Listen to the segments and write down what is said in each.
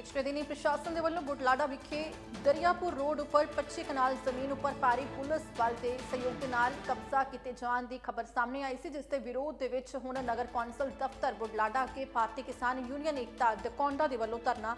ਪਿਛਲੇ ਦਿਨੀ ਪ੍ਰਸ਼ਾਸਨ ਦੇ ਵੱਲੋਂ ਬੁਟਲਾਡਾ ਵਿਖੇ ਦਰਿਆਪੁਰ ਰੋਡ ਉੱਪਰ 25 ਕਨਾਲ ਜ਼ਮੀਨ ਉੱਪਰ ਭਾਰੀ ਪੁਲਿਸ ਬਲ ਦੇ ਸਹਿਯੋਗ ਦੇ ਨਾਲ ਕਬਜ਼ਾ ਕੀਤੇ ਜਾਣ ਦੀ ਖਬਰ ਸਾਹਮਣੇ ਆਈ ਸੀ, ਜਿਸ ਦੇ ਵਿਰੋਧ ਦੇ ਵਿੱਚ ਹੁਣ ਨਗਰ ਕੌਂਸਲ ਦਫ਼ਤਰ ਬੁਟਲਾਡਾ ਅੱਗੇ ਭਾਰਤੀ ਕਿਸਾਨ ਯੂਨੀਅਨ ਏਕਤਾ ਦਕੌਂਡਾ ਦੇ ਵੱਲੋਂ ਧਰਨਾ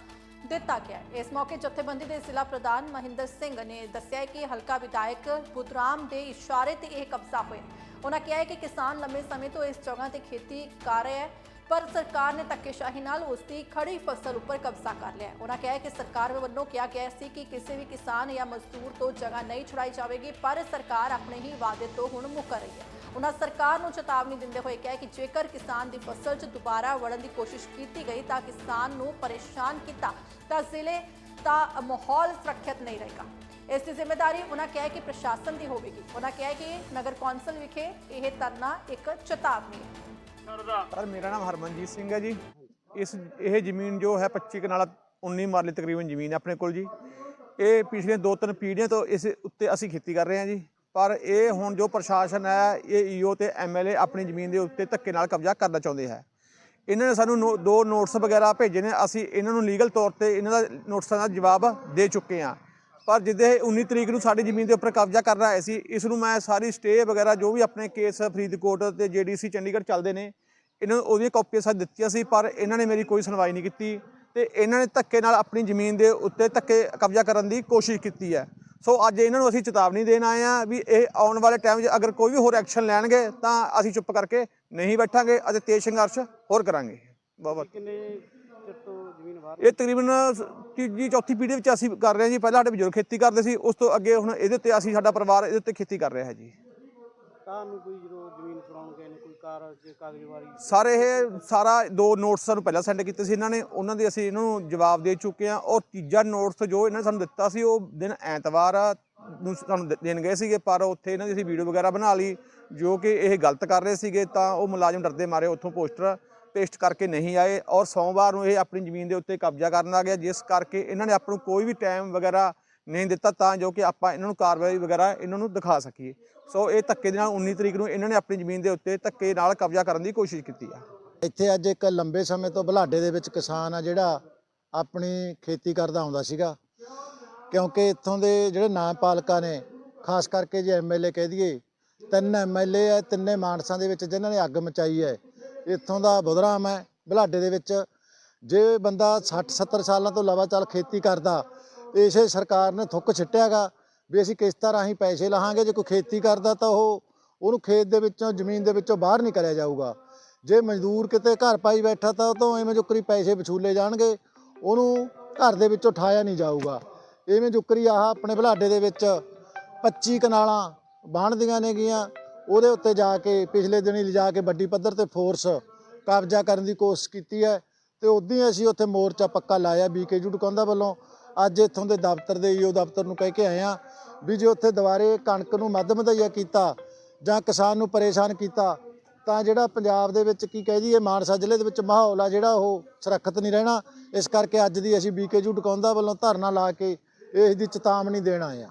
ਦਿੱਤਾ ਗਿਆ ਇਸ ਮੌਕੇ ਜਥੇਬੰਦੀ ਦੇ ਜ਼ਿਲ੍ਹਾ ਪ੍ਰਧਾਨ ਮਹਿੰਦਰ ਸਿੰਘ ਨੇ ਦੱਸਿਆ ਕਿ ਹਲਕਾ ਵਿਧਾਇਕ ਬੁੱਧਰਾਮ ਦੇ ਇਸ਼ਾਰੇ ਤੇ ਇਹ ਕਬਜ਼ਾ ਹੋਇਆ। ਉਹਨਾਂ ਕਿਹਾ ਹੈ ਕਿ ਕਿਸਾਨ ਲੰਮੇ ਸਮੇਂ ਤੋਂ ਇਸ ਜਗ੍ਹਾ ਤੇ ਖੇਤੀ ਕਰ ਰਿਹਾ ਹੈ। ਪਰ ਸਰਕਾਰ ਨੇ ਧੱਕੇਸ਼ਾਹੀ ਨਾਲ ਉਸ ਦੀ ਖੜੀ ਫਸਲ ਉੱਪਰ ਕਬਜ਼ਾ ਕਰ ਲਿਆ ਉਹਨਾਂ ਕਿਹਾ ਕਿ ਸਰਕਾਰ ਵੱਲੋਂ ਕਿਹਾ ਗਿਆ ਸੀ ਕਿ ਕਿਸੇ ਵੀ ਕਿਸਾਨ ਜਾਂ ਮਜ਼ਦੂਰ ਤੋਂ ਜਗ੍ਹਾ ਨਹੀਂ ਛੁਡਾਈ ਜਾਵੇਗੀ, ਪਰ ਸਰਕਾਰ ਆਪਣੇ ਹੀ ਵਾਅਦੇ ਤੋਂ ਹੁਣ ਮੁੱਕਰ ਰਹੀ ਹੈ। ਉਹਨਾਂ ਸਰਕਾਰ ਨੂੰ ਚੇਤਾਵਨੀ ਦਿੰਦੇ ਹੋਏ ਕਿਹਾ ਕਿ ਜੇਕਰ ਕਿਸਾਨ ਦੀ ਫਸਲ 'ਚ ਦੁਬਾਰਾ ਵੜਨ ਦੀ ਕੋਸ਼ਿਸ਼ ਕੀਤੀ ਗਈ ਤਾਂ ਕਿਸਾਨ ਨੂੰ ਪਰੇਸ਼ਾਨ ਕੀਤਾ ਤਾਂ ਜ਼ਿਲ੍ਹੇ ਦਾ ਮਾਹੌਲ ਸੁਰੱਖਿਅਤ ਨਹੀਂ ਰਹੇਗਾ। ਇਸ ਦੀ ਜ਼ਿੰਮੇਵਾਰੀ ਉਹਨਾਂ ਕਿਹਾ ਕਿ ਪ੍ਰਸ਼ਾਸਨ ਦੀ ਹੋਵੇਗੀ। ਉਹਨਾਂ ਕਿਹਾ ਕਿ ਨਗਰ ਕੌਂਸਲ ਵਿਖੇ ਇਹ ਧਰਨਾ ਇੱਕ ਚੇਤਾਵਨੀ ਹੈ। ਸਰ, ਮੇਰਾ ਨਾਮ ਹਰਮਨਜੀਤ ਸਿੰਘ ਹੈ ਜੀ। ਇਸ, ਇਹ ਜ਼ਮੀਨ ਜੋ ਹੈ 25 ਕਨਾਲ 19 ਮਾਰਲੇ ਤਕਰੀਬਨ ਜ਼ਮੀਨ ਆਪਣੇ ਕੋਲ ਜੀ। ਇਹ ਪਿਛਲੇ ਦੋ ਤਿੰਨ ਪੀੜ੍ਹੀਆਂ ਤੋਂ ਇਸ ਉੱਤੇ ਅਸੀਂ ਖੇਤੀ ਕਰ ਰਹੇ ਹਾਂ ਜੀ। ਪਰ ਇਹ ਹੁਣ ਜੋ ਪ੍ਰਸ਼ਾਸਨ ਹੈ, ਇਹ ਈਓ ਤੇ ਐਮਐਲਏ ਆਪਣੀ ਜ਼ਮੀਨ ਦੇ ਉੱਤੇ ਧੱਕੇ ਨਾਲ ਕਬਜ਼ਾ ਕਰਨਾ ਚਾਹੁੰਦੇ ਹੈ। ਇਹਨਾਂ ਨੇ ਸਾਨੂੰ ਨੋ- ਦੋ ਨੋਟਿਸ ਵਗੈਰਾ ਭੇਜੇ ਨੇ। ਅਸੀਂ ਇਹਨਾਂ ਨੂੰ ਲੀਗਲ ਤੌਰ ਤੇ ਇਹਨਾਂ ਦਾ ਨੋਟਿਸਾਂ ਦਾ ਜਵਾਬ ਦੇ ਚੁੱਕੇ ਹਾਂ। ਪਰ ਜਿੱਦੇ 19 ਤਰੀਕ ਨੂੰ ਸਾਡੀ ਜ਼ਮੀਨ ਦੇ ਉੱਪਰ ਕਬਜ਼ਾ ਕਰਨਾ ਆਏ ਸੀ ਇਸ ਨੂੰ ਮੈਂ ਸਾਰੀ ਸਟੇ ਵਗੈਰਾ ਜੋ ਵੀ ਆਪਣੇ ਕੇਸ ਫਰੀਦਕੋਟ ਤੇ ਜੀਡੀਸੀ ਚੰਡੀਗੜ੍ਹ ਚੱਲਦੇ ਨੇ, ਇਹਨਾਂ ਨੂੰ ਉਹਦੀਆਂ ਕਾਪੀਆਂ ਸਾਥ ਦਿੱਤੀਆਂ ਸੀ, ਪਰ ਇਹਨਾਂ ਨੇ ਮੇਰੀ ਕੋਈ ਸੁਣਵਾਈ ਨਹੀਂ ਕੀਤੀ ਤੇ ਇਹਨਾਂ ਨੇ ਧੱਕੇ ਨਾਲ ਆਪਣੀ ਜ਼ਮੀਨ ਦੇ ਉੱਤੇ ਧੱਕੇ ਕਬਜ਼ਾ ਕਰਨ ਦੀ ਕੋਸ਼ਿਸ਼ ਕੀਤੀ ਹੈ। ਸੋ ਅੱਜ ਇਹਨਾਂ ਨੂੰ ਅਸੀਂ ਚੇਤਾਵਨੀ ਦੇਣ ਆਏ ਆ ਵੀ ਇਹ ਆਉਣ ਵਾਲੇ ਟਾਈਮ 'ਚ ਅਗਰ ਕੋਈ ਵੀ ਹੋਰ ਐਕਸ਼ਨ ਲੈਣਗੇ ਤਾਂ ਅਸੀਂ ਚੁੱਪ ਕਰਕੇ ਨਹੀਂ ਬੈਠਾਂਗੇ ਅਤੇ ਤੇਜ਼ ਸੰਘਰਸ਼ ਹੋਰ ਕਰਾਂਗੇ। ਬਹੁਤ ਬਹੁਤ। ਕਿੰਨੇ ਚਿਰ ਤੋਂ ਜ਼ਮੀਨ ਬਾਹਰ ਇਹ ਤਕਰੀਬਨ ਤੀਜੀ ਚੌਥੀ ਪੀੜ੍ਹੀ ਵਿੱਚ ਅਸੀਂ ਕਰ ਰਹੇ ਹਾਂ ਜੀ। ਪਹਿਲਾਂ ਸਾਡੇ ਬਜ਼ੁਰਗ ਖੇਤੀ ਕਰਦੇ ਸੀ ਉਸ ਤੋਂ ਅੱਗੇ ਹੁਣ ਇਹਦੇ ਉੱਤੇ ਅਸੀਂ ਸਾਡਾ ਪਰਿਵਾਰ ਇਹਦੇ ਉੱਤੇ ਖੇਤੀ ਕਰ ਰਿਹਾ ਹੈ ਜੀ। ਤੁਹਾਨੂੰ ਕੋਈ ਜਦੋਂ ਜ਼ਮੀਨ ਫੜਾਉਣ ਗਏ ਨੇ ਕੋਈ ਕਾਰ ਜੇ ਕਾਗਜ਼ਵਾਰੀ ਸਾਰੇ ਇਹ ਸਾਰਾ ਦੋ ਨੋਟਸ ਸਾਨੂੰ ਪਹਿਲਾਂ ਸੈਂਡ ਕੀਤੇ ਸੀ ਇਹਨਾਂ ਨੇ ਉਹਨਾਂ ਦੇ ਅਸੀਂ ਇਹਨਾਂ ਜਵਾਬ ਦੇ ਚੁੱਕੇ ਹਾਂ। ਔਰ ਤੀਜਾ ਨੋਟਸ ਜੋ ਇਹਨਾਂ ਨੇ ਸਾਨੂੰ ਦਿੱਤਾ ਸੀ ਉਹ ਦਿਨ ਐਤਵਾਰ ਨੂੰ ਸਾਨੂੰ ਦੇ- ਦੇਣ ਗਏ ਸੀਗੇ ਪਰ ਉੱਥੇ ਇਹਨਾਂ ਦੀ ਅਸੀਂ ਵੀਡੀਓ ਵਗੈਰਾ ਬਣਾ ਲਈ ਜੋ ਕਿ ਇਹ ਗਲਤ ਕਰ ਰਹੇ ਸੀਗੇ ਤਾਂ ਉਹ ਮੁਲਾਜ਼ਮ ਡਰਦੇ ਮਾਰੇ ਉੱਥੋਂ ਪੋਸਟਰ। ਪੇਸਟ ਕਰਕੇ ਨਹੀਂ ਆਏ ਔਰ ਸੋਮਵਾਰ ਨੂੰ ਇਹ ਆਪਣੀ ਜ਼ਮੀਨ ਦੇ ਉੱਤੇ ਕਬਜ਼ਾ ਕਰਨ ਆ ਗਿਆ, ਜਿਸ ਕਰਕੇ ਇਹਨਾਂ ਨੇ ਆਪ ਨੂੰ ਕੋਈ ਵੀ ਟਾਈਮ ਵਗੈਰਾ ਨਹੀਂ ਦਿੱਤਾ ਤਾਂ ਜੋ ਕਿ ਆਪਾਂ ਇਹਨਾਂ ਨੂੰ ਕਾਰਵਾਈ ਵਗੈਰਾ ਇਹਨਾਂ ਨੂੰ ਦਿਖਾ ਸਕੀਏ। ਸੋ ਇਹ ਧੱਕੇ ਦੇ ਨਾਲ 19 ਤਰੀਕ ਨੂੰ ਇਹਨਾਂ ਨੇ ਆਪਣੀ ਜ਼ਮੀਨ ਦੇ ਉੱਤੇ ਧੱਕੇ ਨਾਲ ਕਬਜ਼ਾ ਕਰਨ ਦੀ ਕੋਸ਼ਿਸ਼ ਕੀਤੀ ਆ। ਇੱਥੇ ਅੱਜ ਇੱਕ ਲੰਬੇ ਸਮੇਂ ਤੋਂ ਬੁਲਾਡੇ ਦੇ ਵਿੱਚ ਕਿਸਾਨ ਆ ਜਿਹੜਾ ਆਪਣੀ ਖੇਤੀ ਕਰਦਾ ਆਉਂਦਾ ਸੀਗਾ। ਕਿਉਂਕਿ ਇੱਥੋਂ ਦੇ ਜਿਹੜੇ ਨਾਮਪਾਲਕਾਂ ਨੇ, ਖਾਸ ਕਰਕੇ ਜੇ ਐਮਐਲਏ ਕਹਿ ਦਈਏ, ਤਿੰਨ ਐਮਐਲਏ ਆ, ਤਿੰਨੇ ਮਾਨਸਾਂ ਦੇ ਵਿੱਚ ਜਿਨ੍ਹਾਂ ਨੇ ਅੱਗ ਮਚਾਈ ਹੈ। ਇੱਥੋਂ ਦਾ ਬੁਧਰਾਮ ਹੈ ਬਲਾਡੇ ਦੇ ਵਿੱਚ। ਜੇ ਬੰਦਾ 60 70 ਸਾਲਾਂ ਤੋਂ ਲਗਾਤਾਰ ਖੇਤੀ ਕਰਦਾ, ਇਸੇ ਸਰਕਾਰ ਨੇ ਥੁੱਕ ਛਿੱਟਿਆਗਾ ਵੀ ਅਸੀਂ ਕਿਸ਼ਤਾਂ ਰਾਹੀਂ ਪੈਸੇ ਲਾਹਾਂਗੇ, ਜੇ ਕੋਈ ਖੇਤੀ ਕਰਦਾ ਤਾਂ ਉਹ, ਉਹਨੂੰ ਖੇਤ ਦੇ ਵਿੱਚੋਂ, ਜ਼ਮੀਨ ਦੇ ਵਿੱਚੋਂ ਬਾਹਰ ਨਹੀਂ ਕਰਿਆ ਜਾਊਗਾ। ਜੇ ਮਜ਼ਦੂਰ ਕਿਤੇ ਘਰ ਪਾਈ ਬੈਠਾ ਤਾਂ ਉਹ ਤੋਂ ਐਵੇਂ ਜੁਕਰੀ ਪੈਸੇ ਵਸੂਲੇ ਜਾਣਗੇ, ਉਹਨੂੰ ਘਰ ਦੇ ਵਿੱਚੋਂ ਠਾਇਆ ਨਹੀਂ ਜਾਊਗਾ। ਐਵੇਂ ਜੁਕਰੀ ਆਹ ਆਪਣੇ ਬੁਲਾਡੇ ਦੇ ਵਿੱਚ 25 ਕਨਾਲਾਂ ਬਾਣਦੀਆਂ ਨੇਗੀਆਂ। ਉਹਦੇ ਉੱਤੇ ਜਾ ਕੇ, ਪਿਛਲੇ ਦਿਨੀ ਲਿਜਾ ਕੇ ਵੱਡੀ ਪੱਧਰ ਤੇ ਫੋਰਸ ਕਬਜ਼ਾ ਕਰਨ ਦੀ ਕੋਸ਼ਿਸ਼ ਕੀਤੀ ਹੈ ਤੇ ਉਦੋਂ ਹੀ ਅਸੀਂ ਉੱਥੇ ਮੋਰਚਾ ਪੱਕਾ ਲਾਇਆ ਬੀਕੇ ਟੁਕੰਦਾ ਵੱਲੋਂ। ਅੱਜ ਇੱਥੋਂ ਦੇ ਦਫ਼ਤਰ ਦੇ ਈਓ ਦਫ਼ਤਰ ਨੂੰ ਕਹਿ ਕੇ ਆਏ ਆ ਵੀ ਜੇ ਉੱਥੇ ਦੁਬਾਰੇ ਕਣਕ ਨੂੰ ਮੱਧ ਮਧਈਆ ਕੀਤਾ ਜਾਂ ਕਿਸਾਨ ਨੂੰ ਪਰੇਸ਼ਾਨ ਕੀਤਾ, ਤਾਂ ਜਿਹੜਾ ਪੰਜਾਬ ਦੇ ਵਿੱਚ ਕੀ ਕਹਿ ਦਈਏ, ਮਾਨਸਾ ਜ਼ਿਲ੍ਹੇ ਦੇ ਵਿੱਚ ਮਾਹੌਲ ਆ ਜਿਹੜਾ ਉਹ ਸੁਰੱਖਿਅਤ ਨਹੀਂ ਰਹਿਣਾ। ਇਸ ਕਰਕੇ ਅੱਜ ਦੀ ਅਸੀਂ ਬੀਕੇਯੂ ਟਿਕਾਉਂਦਾ ਵੱਲੋਂ ਧਰਨਾ ਲਾ ਕੇ ਇਸ ਦੀ ਚੇਤਾਵਨੀ ਦੇਣ ਆਏ ਆ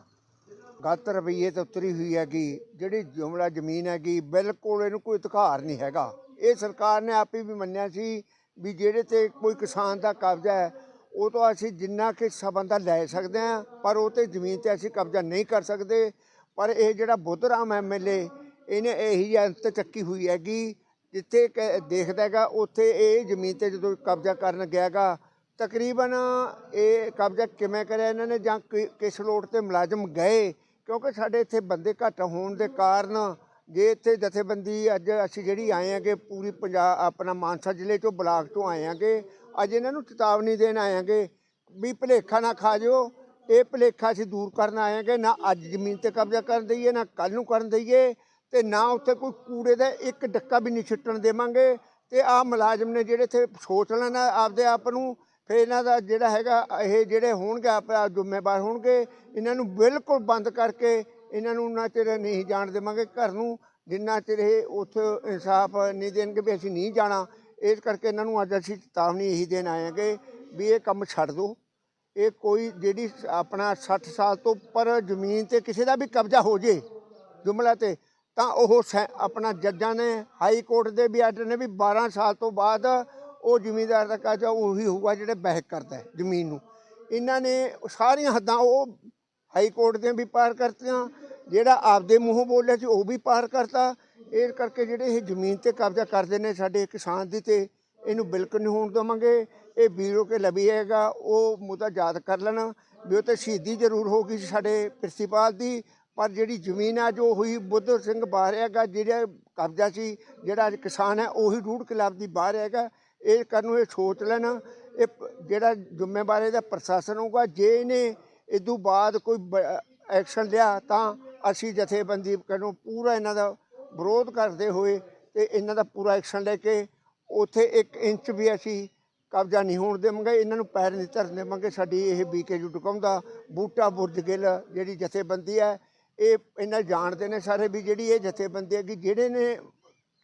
ਗਲਤ ਰਵਈਏ ਤੇ ਉਤਰੀ ਹੋਈ ਹੈਗੀ, ਜਿਹੜੀ ਜੁਮਲਾ ਜ਼ਮੀਨ ਹੈਗੀ, ਬਿਲਕੁਲ ਇਹਨੂੰ ਕੋਈ ਅਧਿਕਾਰ ਨਹੀਂ ਹੈਗਾ। ਇਹ ਸਰਕਾਰ ਨੇ ਆਪੇ ਵੀ ਮੰਨਿਆ ਸੀ ਵੀ ਜਿਹੜੇ ਤੇ ਕੋਈ ਕਿਸਾਨ ਦਾ ਕਬਜ਼ਾ ਹੈ, ਉਹ ਤੋਂ ਅਸੀਂ ਜਿੰਨਾ ਕਿ ਸਬੰਧਾ ਲੈ ਸਕਦੇ ਹਾਂ, ਪਰ ਉਹ ਤੇ ਜ਼ਮੀਨ ਤੇ ਅਸੀਂ ਕਬਜ਼ਾ ਨਹੀਂ ਕਰ ਸਕਦੇ। ਪਰ ਇਹ ਜਿਹੜਾ ਬੁੱਧਰਾਮ ਐਮਐਲਏ ਇਹਨੇ ਇਹੀ ਅੰਤ ਚੱਕੀ ਹੋਈ ਹੈਗੀ, ਜਿੱਥੇ ਕ- ਦੇਖਦਾ ਹੈਗਾ, ਉੱਥੇ ਇਹ ਜ਼ਮੀਨ ਤੇ ਜਦੋਂ ਕਬਜ਼ਾ ਕਰਨ ਗਿਆਗਾ ਤਕਰੀਬਨ ਇਹ ਕਬਜ਼ਾ ਕਿਵੇਂ ਕਰਿਆ ਇਹਨਾਂ ਨੇ ਜਾਂ ਕਿ- ਕਿਸ ਲੋਟ ਤੇ ਮੁਲਾਜ਼ਮ ਗਏ ਕਿਉਂਕਿ ਸਾਡੇ ਇੱਥੇ ਬੰਦੇ ਘੱਟ ਹੋਣ ਦੇ ਕਾਰਨ ਜੇ ਇੱਥੇ ਜਥੇਬੰਦੀ ਅੱਜ ਅਸੀਂ ਜਿਹੜੀ ਆਏ ਆਂਗੇ ਪੂਰੀ ਪੰਜਾਬ, ਆਪਣਾ ਮਾਨਸਾ ਜ਼ਿਲ੍ਹੇ ਚੋਂ ਬਲਾਕ ਤੋਂ ਆਏ ਆਂਗੇ, ਅੱਜ ਇਹਨਾਂ ਨੂੰ ਚੇਤਾਵਨੀ ਦੇਣ ਆਏ ਆਂਗੇ ਵੀ ਭੁਲੇਖਾ ਨਾ ਖਾ ਜਿਓ ਇਹ ਭੁਲੇਖਾ ਅਸੀਂ ਦੂਰ ਕਰਨ ਆਏ ਆਂਗੇ, ਨਾ ਅੱਜ ਜ਼ਮੀਨ ਤੇ ਕਬਜ਼ਾ ਕਰਨ ਦਈਏ, ਨਾ ਕੱਲ ਨੂੰ ਕਰਨ ਦਈਏ ਤੇ ਨਾ ਉੱਥੇ ਕੋਈ ਕੂੜੇ ਦਾ ਇੱਕ ਡੱਕਾ ਵੀ ਨਹੀਂ ਛਿੱਟਣ ਦੇਵਾਂਗੇ ਤੇ ਆਹ ਮੁਲਾਜ਼ਮ ਨੇ ਜਿਹੜੇ ਇੱਥੇ ਸੋਚ ਲੈਣ ਆਪਦੇ ਆਪ ਨੂੰ ਫਿਰ ਇਹਨਾਂ ਦਾ ਜਿਹੜਾ ਹੈਗਾ, ਇਹ ਜਿਹੜੇ ਹੋਣਗੇ, ਆਪਣਾ ਜ਼ਿੰਮੇਵਾਰ ਹੋਣਗੇ, ਇਹਨਾਂ ਨੂੰ ਬਿਲਕੁਲ ਬੰਦ ਕਰਕੇ ਇਹਨਾਂ ਨੂੰ ਨਾ ਚਿਰ ਨਹੀਂ ਜਾਣ ਦੇਵਾਂਗੇ ਘਰ ਨੂੰ, ਜਿੰਨਾ ਚਿਰ ਇਹ ਉੱਥੇ ਇਨਸਾਫ ਨਹੀਂ ਦੇਣਗੇ ਵੀ ਅਸੀਂ ਨਹੀਂ ਜਾਣਾ, ਇਸ ਕਰਕੇ ਇਹਨਾਂ ਨੂੰ ਅੱਜ ਅਸੀਂ ਚੇਤਾਵਨੀ ਇਹੀ ਦੇਣ ਆਏ ਹਾਂਗੇ ਵੀ ਇਹ ਕੰਮ ਛੱਡ ਦਿਓ। ਇਹ ਕੋਈ ਜਿਹੜੀ ਆਪਣਾ 60 ਸਾਲ ਤੋਂ ਉੱਪਰ ਜ਼ਮੀਨ ਤੇ ਕਿਸੇ ਦਾ ਵੀ ਕਬਜ਼ਾ ਹੋ ਜੇ ਜੁਮਲਾ ਤੇ, ਤਾਂ ਉਹ ਸੈ- ਆਪਣਾ ਜੱਜਾਂ ਨੇ ਹਾਈ ਕੋਰਟ ਦੇ ਵੀ ਆਰਡਰ ਨੇ ਵੀ 12 ਸਾਲ ਤੋਂ ਬਾਅਦ ਉਹ ਜ਼ਿਮੀਂਦਾਰ ਦਾ ਕਬਜ਼ਾ ਉਹੀ ਹੋਊਗਾ ਜਿਹੜਾ ਬਹਿਕ ਕਰਦਾ ਜ਼ਮੀਨ ਨੂੰ। ਇਹਨਾਂ ਨੇ ਸਾਰੀਆਂ ਹੱਦਾਂ ਉਹ ਹਾਈ ਕੋਰਟ ਦੀਆਂ ਵੀ ਪਾਰ ਕਰਤੀਆਂ, ਜਿਹੜਾ ਆਪਦੇ ਮੂੰਹੋਂ ਬੋਲਿਆ ਸੀ ਉਹ ਵੀ ਪਾਰ ਕਰਤਾ। ਇਸ ਕਰਕੇ ਜਿਹੜੇ ਇਹ ਜ਼ਮੀਨ ਤੇ ਕਬਜ਼ਾ ਕਰਦੇ ਨੇ ਸਾਡੇ ਕਿਸਾਨ ਦੀ ਤੇ ਇਹਨੂੰ ਬਿਲਕੁਲ ਨਹੀਂ ਹੋਣ ਦੇਵਾਂਗੇ। ਇਹ ਵੀਰੋ ਕੇ ਲਵੀ ਹੈਗਾ, ਉਹ ਮੁੱਦਾ ਯਾਦ ਕਰ ਲੈਣਾ ਵੀ ਉਹ ਤੇ ਸ਼ਹੀਦੀ ਜ਼ਰੂਰ ਹੋਗੀ ਸੀ ਸਾਡੇ ਪ੍ਰਿੰਸੀਪਲ ਦੀ, ਪਰ ਜਿਹੜੀ ਜ਼ਮੀਨ ਆ, ਜੋ ਹੋਈ ਬੁੱਧ ਸਿੰਘ ਬਾਹਰ ਹੈਗਾ, ਜਿਹੜਾ ਕਬਜ਼ਾ ਸੀ, ਜਿਹੜਾ ਅੱਜ ਕਿਸਾਨ ਹੈ, ਉਹੀ ਰੂੜ ਕਲੱਬ ਦੀ ਬਾਹਰ ਹੈਗਾ। ਇਹ ਕਰਨ ਨੂੰ ਇਹ ਸੋਚ ਲੈਣ। ਇਹ ਜਿਹੜਾ ਜ਼ਿੰਮੇਵਾਰ ਇਹਦਾ ਪ੍ਰਸ਼ਾਸਨ ਹੋਊਗਾ, ਜੇ ਇਹਨੇ ਇਦੋਂ ਬਾਅਦ ਕੋਈ ਐਕਸ਼ਨ ਲਿਆ, ਤਾਂ ਅਸੀਂ ਜਥੇਬੰਦੀ ਕਰਨੋਂ ਪੂਰਾ ਇਹਨਾਂ ਦਾ ਵਿਰੋਧ ਕਰਦੇ ਹੋਏ ਤੇ ਇਹਨਾਂ ਦਾ ਪੂਰਾ ਐਕਸ਼ਨ ਲੈ ਕੇ ਉੱਥੇ 1 ਇੰਚ ਵੀ ਅਸੀਂ ਕਬਜ਼ਾ ਨਹੀਂ ਹੋਣ ਦੇਵਾਂਗੇ। ਇਹਨਾਂ ਨੂੰ ਪੈਰ ਨਹੀਂ ਧਰਨ ਦੇਵਾਂਗੇ। ਸਾਡੀ ਇਹ ਬੀਕੇਯੂ ਟੁਕਮਦਾ ਬੂਟਾ ਬੁਰਜ ਗਿੱਲ ਜਿਹੜੀ ਜਥੇਬੰਦੀ ਹੈ, ਇਹ ਇਹਨਾਂ ਜਾਣਦੇ ਨੇ ਸਾਰੇ ਵੀ ਜਿਹੜੀ ਇਹ ਜਥੇਬੰਦੀ ਹੈ ਕਿ ਜਿਹੜੇ ਨੇ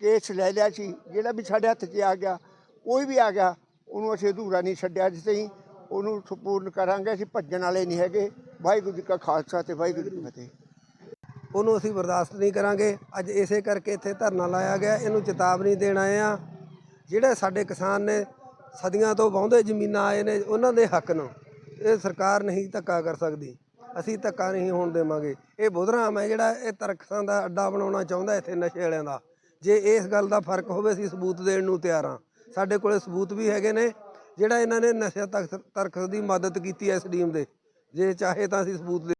ਕੇਸ ਲੈ ਲਿਆ ਸੀ, ਜਿਹੜਾ ਵੀ ਸਾਡੇ ਹੱਥ 'ਚ ਆ ਗਿਆ ਕੋਈ ਵੀ ਆ ਗਿਆ, ਉਹਨੂੰ ਅਸੀਂ ਅਧੂਰਾ ਨਹੀਂ ਛੱਡਿਆ ਜਿਸ ਹੀ ਉਹਨੂੰ ਸੰਪੂਰਨ ਕਰਾਂਗੇ, ਅਸੀਂ ਭੱਜਣ ਵਾਲੇ ਨਹੀਂ ਹੈਗੇ। ਵਾਹਿਗੁਰੂ ਜੀ ਕਾ ਖਾਲਸਾ ਤੇ ਵਾਹਿਗੁਰੂ ਜੀ ਕੀ ਫਤਿਹ। ਉਹਨੂੰ ਅਸੀਂ ਬਰਦਾਸ਼ਤ ਨਹੀਂ ਕਰਾਂਗੇ। ਅੱਜ ਇਸੇ ਕਰਕੇ ਇੱਥੇ ਧਰਨਾ ਲਾਇਆ ਗਿਆ, ਇਹਨੂੰ ਚੇਤਾਵਨੀ ਦੇਣ ਆਏ ਆ ਜਿਹੜੇ ਸਾਡੇ ਕਿਸਾਨ ਨੇ, ਸਦੀਆਂ ਤੋਂ ਵਾਹੁੰਦੇ ਜ਼ਮੀਨਾਂ ਆਏ ਨੇ, ਉਹਨਾਂ ਦੇ ਹੱਕ ਨੂੰ ਇਹ ਸਰਕਾਰ ਨਹੀਂ ਧੱਕਾ ਕਰ ਸਕਦੀ। ਅਸੀਂ ਧੱਕਾ ਨਹੀਂ ਹੋਣ ਦੇਵਾਂਗੇ। ਇਹ ਬੁਧਰਾਮ ਹੈ ਜਿਹੜਾ ਇਹ ਤਰਖਾਂ ਦਾ ਅੱਡਾ ਬਣਾਉਣਾ ਚਾਹੁੰਦਾ ਇੱਥੇ ਨਸ਼ੇ ਵਾਲਿਆਂ ਦਾ। ਜੇ ਇਸ ਗੱਲ ਦਾ ਫ਼ਰਕ ਹੋਵੇ, ਅਸੀਂ ਸਬੂਤ ਦੇਣ ਨੂੰ ਤਿਆਰ ਹਾਂ। ਸਾਡੇ ਕੋਲੇ ਸਬੂਤ ਵੀ ਹੈਗੇ ਨੇ, ਜਿਹੜਾ ਇਹਨਾਂ ਨੇ ਨਸ਼ਾ ਤਖਤ ਤਰਕਸ ਦੀ ਮਦਦ ਕੀਤੀ ਐ ਟੀਮ ਦੇ। ਜੇ ਚਾਹੇ ਤਾਂ ਅਸੀਂ ਸਬੂਤ ਦੇ